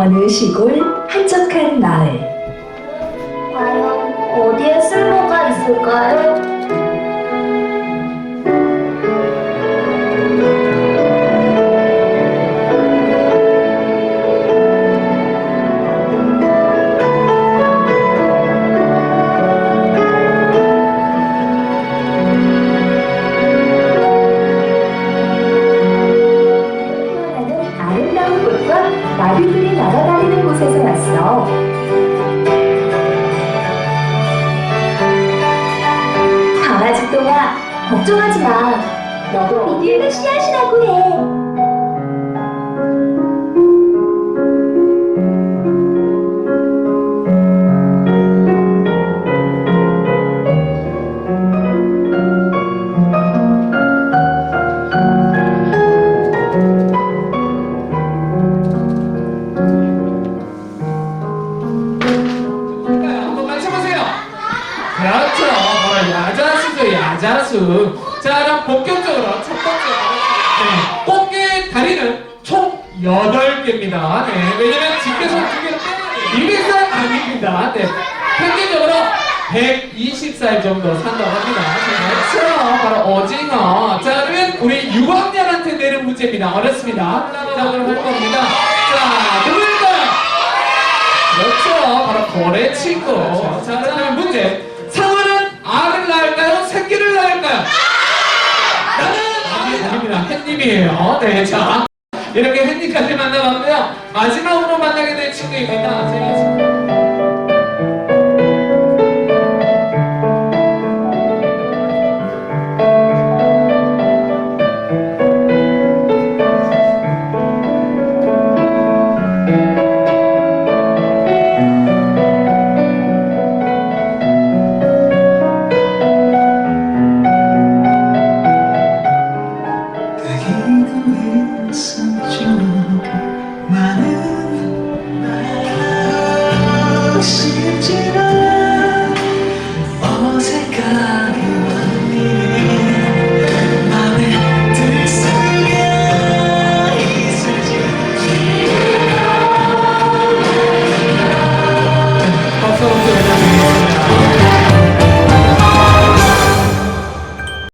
어느 시골 한적한 마을 과연 어디에 쓸모가 있을까요? 곳에서 왔어. 강아지 똥아, 걱정하지 마. 너도 미디어가 씨앗이라고 해. 그렇죠. 바로 야자수죠, 야자수. 자, 그럼 본격적으로 첫 번째. 네. 꽃게 다리는 총 8개입니다. 네. 왜냐면 집게손 두 개는 빼야 200살 아닙니다. 네. 평균적으로 120살 정도 산다고 합니다. 그렇죠. 바로 오징어. 자, 그러면 우리 6학년한테 내는 문제입니다. 어렵습니다. 자, 그럼 할 겁니다. 자, 누구일까요? 그렇죠. 바로 고래 친구. 자, 그러면 문제. 햇님이에요. 네, 자. 이렇게 햇님까지 만나봤고요. 마지막으로 만나게 될 친구입니다. 제가